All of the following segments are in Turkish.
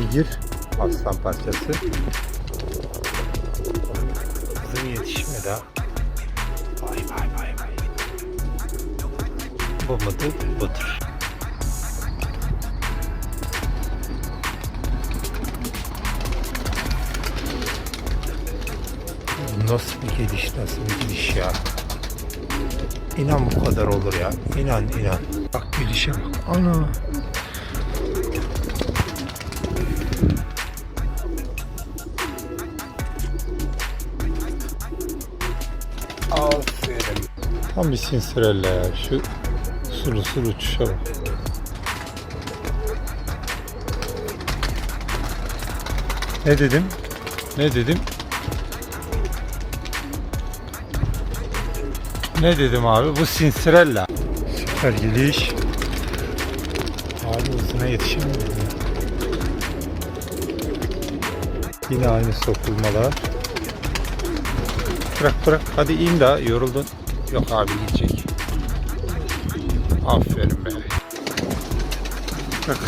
beygir. Aslan parçası. Hızlı yetişmedi ha. Vay vay vay vay. Mudur? Budur. Nasıl bir gidiş, nasıl bir gidiş ya. İnan bu kadar olur ya. İnan, inan. Bak gidişe bak. Ana. Aferin. Tam bir sinsirella ya. Şu sulu sulu uçuşa bak. Ne dedim? Ne dedim? Ne dedim abi? Bu sinsirella. Süper gidiş. Abi hızına yetişemiyorum ya. Yine aynı sokulmalar. Bırak bırak. Hadi in daha. Yoruldun. Yok abi gidecek. Aferin be. Bırak.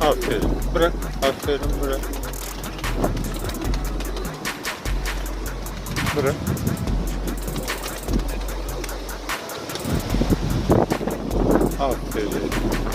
Aferin. Bırak. Aferin bırak. Bırak. Aferin.